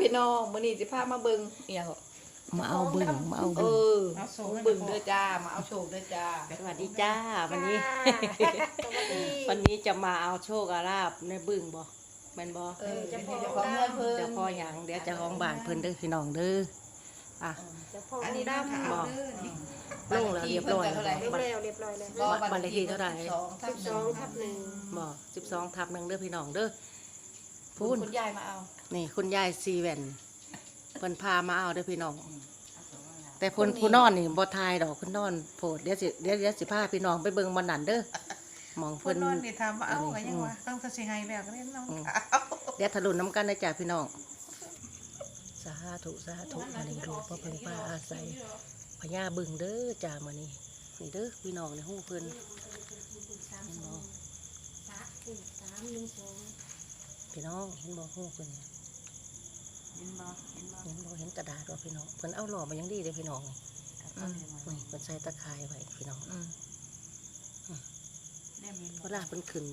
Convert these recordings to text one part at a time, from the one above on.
พี่น้องมื้อนี้สิพามาเบิ่งอีหยังมาเอาบึ้งมาเอาเอบึ้งอของเบิ่งเด้อจ้า มาเอาโชคเด้อจ้า สวัสดีจ้าวันนี้สวัสดีวันนี้จะมาเอาโชคอาลาบในบึ้งบ่แม่นบ่เออเจ้าของเงินเพิ่นเจะพอหยังเดี๋ยวเจะของบ้านเพิ่นเด้อพี่น้องเด้ออะเจ้าพ่ออันอันนี้นี้ด้าดำขาวบอกเด้อนี่ลงแล้วเรียบร้อยแล้วเรียบร้อยเรียบร้อยแล้วก็บ้านเลขที่เท่าไหร่12ทับสิบสองทับหนึ่ง บ่12ทับหนึ่งเด้อพี่น้องเด้อ พูพูนนคุณยายมาเอานี่ คุณยายซีแว่นเพิ่นพามาเอาเด้อพี่น้อง แต่เพิ่นผู้นอนนี่บ่ทายดอกคุณนอนโพดเดี๋ยวสิเดี๋ยวเดี๋ยวสิพาพี่น้องไปเบิ่งบ่นั่นเด้อหมองคเพิ่นนนอนนี่ทำว่าเอ้าอันนี้ก็ยังว่าต้องทสิให้แล้วก็เล่นน้องอืมขาวเดี๋ยวทะลุน้ำกันนะจ๊ะพี่น้องสาธุ สาธุอันนี้ดูพระเพิ่งป้าอาศัยพญาบึงเด้อจ้ามานี่นี่เด้อพี่น้องในห้องเพิ่นเห็นบ่สามสี่สามหนึ่งสอง พี่น้องเห็นบ่ห้องเพิ่นเนี่ยเห็นบ่เห็นบ่เห็นบ่เห็นกระดาษว่าพี่น้องเพิ่นเอาหล่อมายังดีเลยพี่น้องนี่อืมนี่เพิ่นใส่ตะข่ายไว้พี่น้องได้มีเวลาเพิ่นขึ้น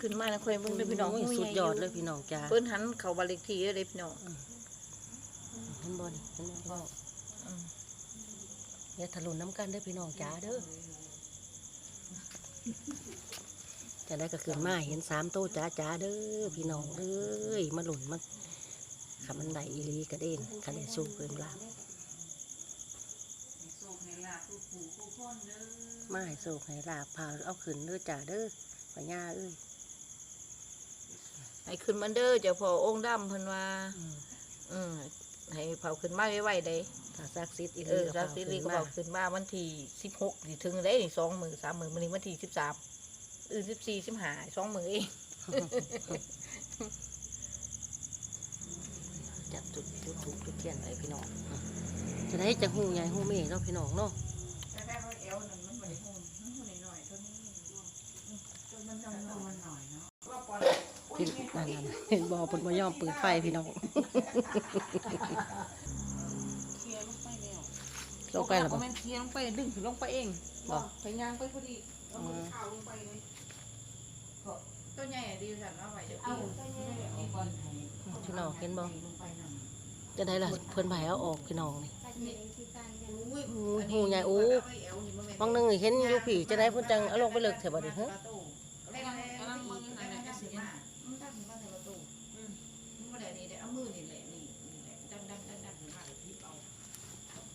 ขึ้นมาแล้วค่อยเบิ่งเด้อพี่น้องโยสุดยอดเลยพี่น้องจ้าเพิ่นหันเข้าบ้านเลขที่เด้อเด้อพี่น้องเห็นบ่นี่เห็นบ่พี่น้องอืมเดี๋ยวทะลุน้ำกันเด้อพี่น้องจ้าเด้อ จะได้ก็ขึ้นมาเห็นสามโตจ้าจ้าเด้อพี่น้องเอ้ยมาหล่นมาขับมันไหลอีหลีกระเด็นคันได้สู้เพิ่มลาบมาให้โศกให้ลาบพาเอาขึ้นเด้อจ้าเด้อพญาเอ้ยให้ขึ้นมาเด้อเจ้าพ่อองค์ดำเพิ่นว่าอืมอืมให้เผาขึ้นมาไวๆได้ถ้าซักซิดอีหเอลีอก็ซาพาซิขึ้ลีนก็มาบอกขึ้นมาวันที่สิบหกสิถึงได้นี่สองมือสามมือมันนี้วันที่สิบสาม อื่นสิบสี่สิบห้าสองมือเองจับจุดจุดถูกจุดเทียนไว้พี่น้องจะได้จะหูใหญ่หูเมฆเนาะพี่น้องเนาะแต่แม่เขาเอวนั่นมันบ่ได้หุ่นมันหุ่นน้อยๆเท่านี้จนมันจำนวนมันหน่อยเนาะว่าปล่อยพี่นั่นนั่นเห็นบอเพิ่นบ่ยอมเปิดไฟพี่น้องเคลียร์ลงไปแล้วลงไปแล้วก็บ่แม่นเคลียร์ลงไปดึงถึงลงไปเองบ่ไปย่างไปพอดีแล้วมันข่าวลงไปเลย ตัวใหญ่ดีสั่นว่าไว้เดี๋ยวเอาพี่ตัวนี้เอาก่อนให้พี่น้องเห็นบ่ลงไปนั่นจะได้ล่ะเพิ่นไปเอาออกพี่น้องนี่ใส่เองที่การกันอุ้ยโอ้ยหูใหญ่โอ้บางหนึงนี่เห็นอยู่พี่จะได้เพิ่นจังเอาลงไปเลิกแถวบัดนี้ฮะเล่นๆกำลังมึงหันน่ะจะสิมามึงตั้งมาใส่ประตูอืมมึงบ่ได้นี่ได้เอามือนี่แหละนี่นี่แหละดันดันดันดันมาเลยพี่เอา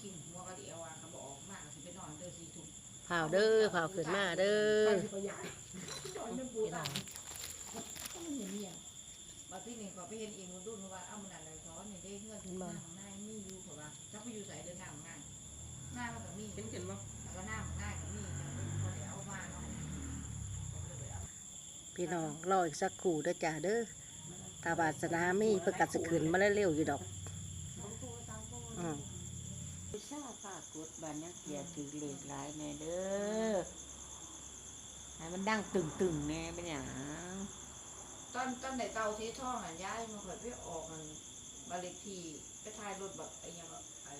กินหัวกะดิเอาว่าเขาบอกออกมาสิไปนอนเด้อสิทุ่มพาวเด้อพาวขึ้นมาเด้อพี่น้องก็มันเห็นเนี่ยบางทีนี่ก็ ไปเห็นเองมันรุ่นว่าเอามันอะไรซ้อนนี่ได้เงื่อนหน้าของนายมีอยู่เพราะว่าถ้าไปอยู่ใส่เดินหน้าของนายหน้ามันก็มีเห็นเห็นบ่แล้วก็หน้าของนายก็มีพอได้เอามาเนาะพี่น้องรออีกสักครู่เด้อจ้าเด้อถ้าบาสนามีเพิ่นก็สิขึ้นมาเร็วๆอยู่ดอกอืมพิซาฝากกดบานยักเกียถือเหล็กหลายแน่เด้อให้มันดังตึงตึงๆแน่เป็นอย่าง ตอนตอนไหนเตาที่ท่องอะย้ายมาเปิดไปออกมันบานเล็กทีไปทายรถแบบไอ้ยังแบบไอ้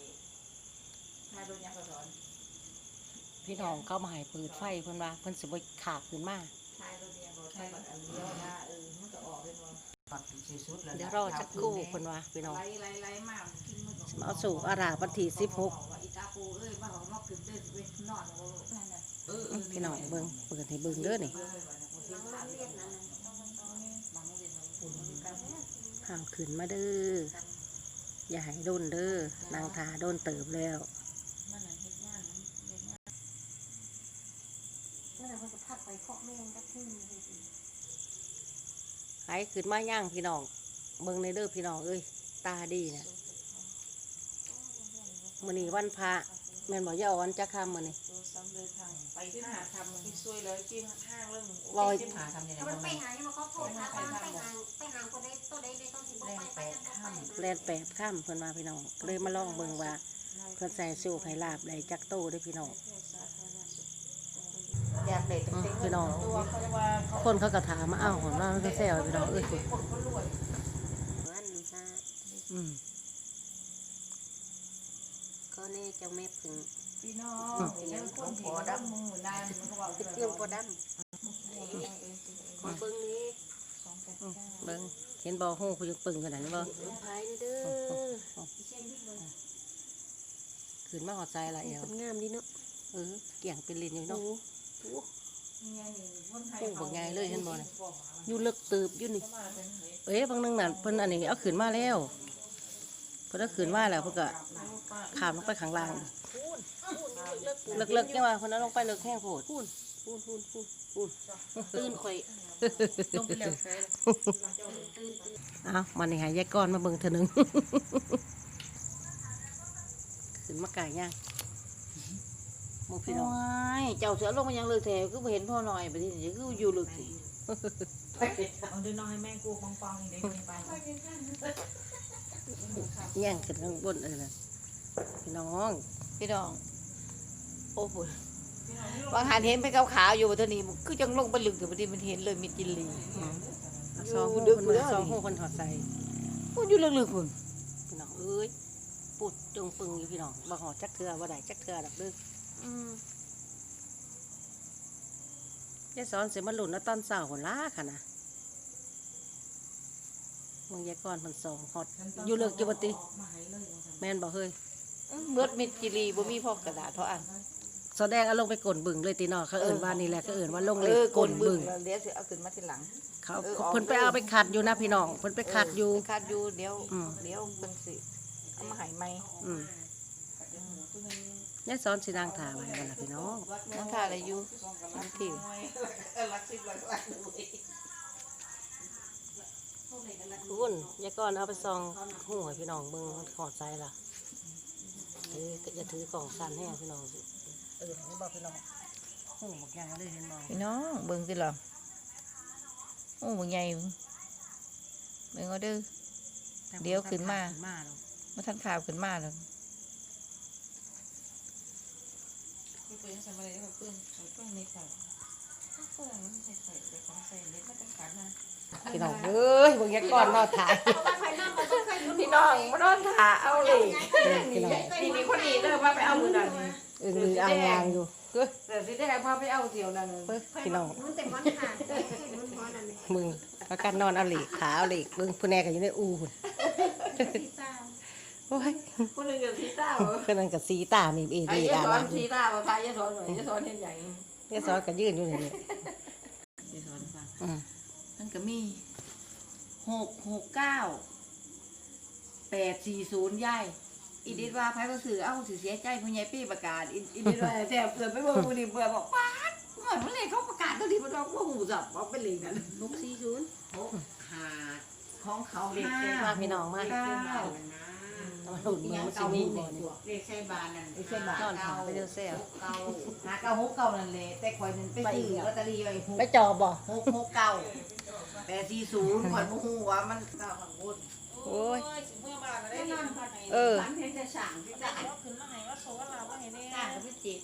ทายรถยังกระสอนพี่น้องเข้ามาให้เปิดไฟเพิ่นว่าเพิ่นสิบ่ขาบขึ้นมาทายรถยังแบบทายแบบอันเดียวนะเออมันก็ออกเป็นว่าปัดที่สุดแล้วเดี๋ยวรอสักครู่เพิ่นว่าพี่น้องไล่ไล่ไล่มากินมือสิมาเอาสู่อาราวันที่16ว่าอีตาปูเอ้ยว่าเขามาขึ้นเด้อเป็นนอนแล้วนั่นน่ะเออเออพี่น้องเบิ่งเปิดให้เบิ่งเด้อนี่ ห่าวขึ้นมาเด้อ อย่าให้โดนเด้อ นางทาโดนเติบแล้วหละเพิ่นก็พักไปเคาะแม่งก็ขึ้นเลยขึ้นมาย่างพี่น้องเบิ่งในเด้อพี่น้องเอ้ย ตาดีนะมื้อนี้วันพระแม่นบ่อย่าอาวันจักค่ำมื้อนี้ ตัวซ้ำเลยทางไปหาทำที่ช่วยเลยที่ห้างเรื่องลอยหาทำยังไงถ้ามันไปหายังมาเขาโทษหาตามไปหาไปหาคนใดตัวใดในต้องสิบ่ไปไปกันบ่ไปแลนแปดค่ำเพิ่นว่าพี่น้องเลยมาลองเบิ่งว่าเพิ่นใส่สู้ให้ลาบได้จักโตเด้อพี่น้องอยากเด็กอืมเต็งพี่น้องตัวเขาจะว่าเขาคนเขาก็ถามมาอ้าวของเราก็แซวพี่น้องเอ้ยคนเขารวยวันซะอืมก็นี่เจ้าแม่พึ่ง พี่น้องเรื่องคนหัวดำมือนานมันก็ว่าเตียงปอดำมาเบิ่งนี้อืมเบิ่งเห็นบ่หูผู้ยังปึงขนาดนี้บ่พายเด้อขึ้นมาหอดใจละเอวคนงามดีเนาะเออเกี่ยงเป็นลินอยู่โอ้เนาะโหโอ้บ่ง่ายเลยเห็นบ่น่ะอยู่เลิกตืบอยู่นี่เอ้ยบางนึงนั่นเพิ่นอันนี้เอาขึ้นมาแล้ว เพิ่นเอาขึ้นมาแล้วเพิ่นก็ขามลงไปข้างล่างเลิกๆจังว่าเพิ่นเอาลงไปเลิกแห้งโพดพูนพูนพูนพูนพูนตื่นข่อยลงไปแล้วใช่เอามานี่หายายก้อนมาเบิ่งเถอะหนึงขึ้นมาไก่ย่างหมูพี่น้องยเจ้าเสือลงมายังเลิกแถวคือบ่เห็นพ่อหน่อยไปที่นี่คืออยู่เลิกสิเอาดูน้อยแม่กูปองๆนี่ได้ไป แย่งขึ้นข้างบนเออนะพี่น้องพี่น้อง โอ้โหบางหันเห็นไปขาวๆอยู่บนเท่านี้คือจังลงไปลึกแต่บางทีมันเห็นเลยมีจินลีซองหูดึกคนเลมายซองหูคนถอดใส่พูดอยู่ลึกๆคุณพี่น้องเอ้ยปุดจงปึงอยู่พี่น้องบ่หอดจักเทือบ่ได้จักเทือดอกเด้ออืมยายสอนสิมาหลุนแล้วตอนเช้าคนล้าค่ะนะ มึงยายก้อนเพิ่นสองฮอดอยู่เลิกอยู่บ่ติ แม่นบ่เฮ้ยเมื่อมีจิลีบ่มีพ่อกระดาษเพราะอันแสดงเอาลงไปกลนบึงเลยติเนาะเขาเอิ้นว่านี่แหละเขาเอิ้นว่าลงเลเอยอกกลลนบึบึงงแล้วเดี๋ยวสิเอาขึ้นมาทีหลังเขาเออออกเพิ่นไปเอาไปขัดอยู่นะพี่น้องเพิ่นไปขัดอยู่ไปคัดอยู่เดี๋ยวอืมเดี๋ยวเบิ่งสิเอามาใหายใหม่อืมยายสอนสินางถาไว้กันล่ะพี่น้องน้องท่าอะไรอยู่น้องที่ คุณยายก้อนเอาไปซองหูให้พี่น้องเบิ่งขอดใจล่ะถือก็จะถือกล่องสั่นให้พี่น้องสิเออนี่บอกพี่น้องหูหมกยางเลยเห็นบ่พี่น้องเบิ่งสิล่ะโอ้บ่ใหญ่เบิ่งเบิ่งเอาเด้อเดี๋ยวขึ้นมาขึ้นมาแล้วมาทันข่าวขึ้นมาแล้วนี่เป็นสมัยแบบเพื่อนเพื่อนในฝันเพื่อนมันใส่ใส่ใส่ของใส่เล็กไม่ต้องการนะ พี่น้องเอ้ยเบิ่งยายก้อนนอนถ่ายพี่น้องมานอนถ่าเอาเลยพี่น้องนี่มีคนนี้เด้อว่าไปเอามือนั่นนี่เอึงลืออ่างยางอยู่เฮ้ยเดี๋ยวสิได้พาไปเอาเสี่ยวนั่นเฮ้ยพี่น้องมันแต่มันขาดมันพอนั่นเลยมึงพากันนอนเอาเหล็กขาเอาเหล็กเบิ่งผู้แน่ก็อยู่ในอูหุ่นที่เศร้าโอ้ยคนหนึงกับสีตาก็นั่นก็สีตามีเอไอ้รียะอ่าสอนนสีตาบ่พายะสอนหน่อยยะสอนเห็นใหญ่ยายสอนก็ยืนอยู่นี่ยะสอนฟัง อืมมันก็มีหกหกเก้าแปดสี่ศูนย์ย่ายอีดิดว่าไพ่ก็สื่อเอ้าสื่อเสียใจผู้ใหญ่ปี้ประกาศอีอีดิดว่าแทบเกิดไปบอกผู้นี้เบื่อบอกป้าดหน่อยมันเลยเขาประกาศตัวนี้มันบอกว่าหูสับเอาเป็นเลขนั้นหกสี่ศูนย์หกห้าของเขาเด็กห้าเก่งมากพี่น้องมากเก้ามา หลุดมือมันสิมีบ่นี่เลขใช่บานนั่นเลขใช่บานนอนถามไปเจอแซ่บเก้าหาเก้าหกเก้านั่นเลยแต่ข่อยนั่นไปซื้อลอตเตอรี่ไว้หกไปจอบบ่หกหกเก้าแปดสี่ศูนย์ข่อยโมโหว่ามันเก้าข้างบนโอ้ยเมื่อมาได้นอนเออฝันเห็นแต่สั่งที่จ้าจ่ายขึ้นมาให้ว่าโซ่เราว่าเห็นได้ก้านกับพี่จิต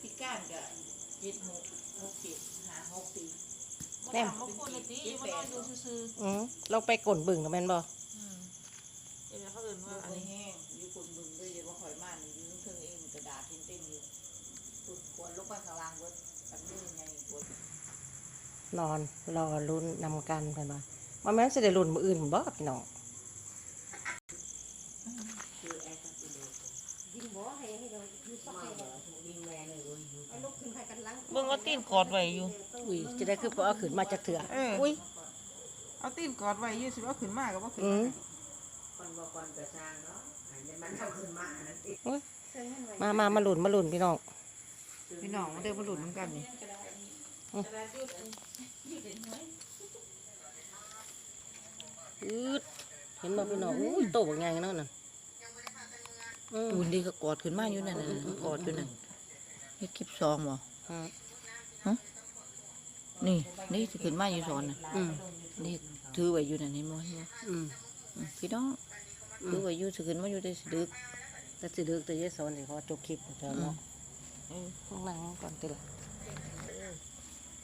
พี่ก้านกับจิตหกหกจิตหาหกสี่แม่มบางคนเลยตีมันนอนดูซื่ออืมลองไปกลนบึงกับแม่นบ่ๆอืม เดี๋ยวเขาเอื่นว่าอัอันนนี้นี้แห้งอยู่คนบึงด้วยเดี๋ยวว่าข่อยมานี่อยู่เทิงเองกระดาษเต็มๆอยู่ตุดควรลงไปข้างล่างเบิดกันด้วยยังไงควรนอนรอลุ้นนำกันเพิ่นว่าว่าแม่นสิได้ลุ้นมื้ออื่นบ่พี่น้องคือแอร์กันไปเลยยิงบ่ให้ให้เราคือสักมาให้แบเราบยิงแม่เลยเว้ยไอ้ลูกขึ้นใครกันล้างเบิ่งเอาตีนกอดไว้อยู่ อุ้ยจะได้คือบ่เอาขึ้นมาจากเถื่อเอออุ้ยเอาตีนกอดไว้อยู่สิว่าขึ้นมาก็บ่ขึ้นอืม คนบ่คนกระซางเนาะอันนี้มันเอาขึ้นมาอันนั้นเองเซิงให้ไว้มามามาลุ้นมาลุ้นพี่น้องพี่น้องมันเดินมาหลุดเหมือนกันนี่อืดเห็นบ่พี่น้องอุ้ยโตบักใหญ่เนาะนั่นอืมปูนดีก็กอดขึ้นมาอยู่นั่นน่ะกอดอยู่นั่นเฮ็ดคลิปซองบ่อืมนี่นี่สิขึ้นมาอยู่สอนน่ะอืมนี่ถือไว้อยู่นั่นเห็นบ่เห็นบ่อืมอืมพี่น้อง ถือไว้อยู่สิขึ้นมาอยู่ได้สิดึกแต่สิเดึกแต่ยายสอนสิขอจบคลิปเจ้าเนาะเออข้างหลังก่อนติล่ะ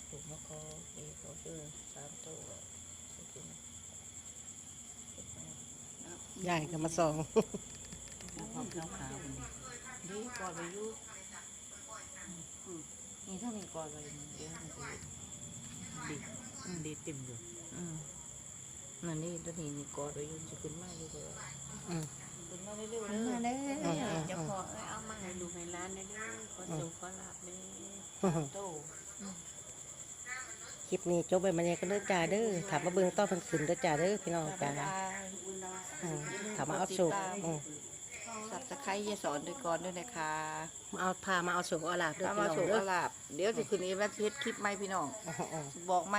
ถูกมาขอเอกขอเจอสามตัวยายก็มาส่องความขาวขาวมันนี่ดีกอดไว้อยู่อืมนี่ถ้ามีกอดไว้เดี๋ยวมันสิดีอืมดีเต็มอยู่อืม นั่นนี่ตัวนี้นี่กอดไว้อยู่สิขึ้นมาอยู่เลยอืมขึ้นมาเร็วๆเด้อเด้อจะขอเอามาให้ลูกให้หลานได้เด้อขอสุขขอลาบเด้อโตคลิปนี้จบไปมันยังก็เด้อจ้าเด้อถามมาเบิ่งต้อเพิ่นขึ้นเด้อจ้าเด้อพี่น้องจ้าถามมาเอาสุกสับตะไคร้ยายสอนด้วยก่อนด้วยนะคะมาเอาพามาเอาสุกเอาลาบด้อถ้าพี่น้องเอาสุกเด้อลาบเดี๋ยวสิคืนนี้แมาเทสคลิปใหมพี่น้องบอกใหม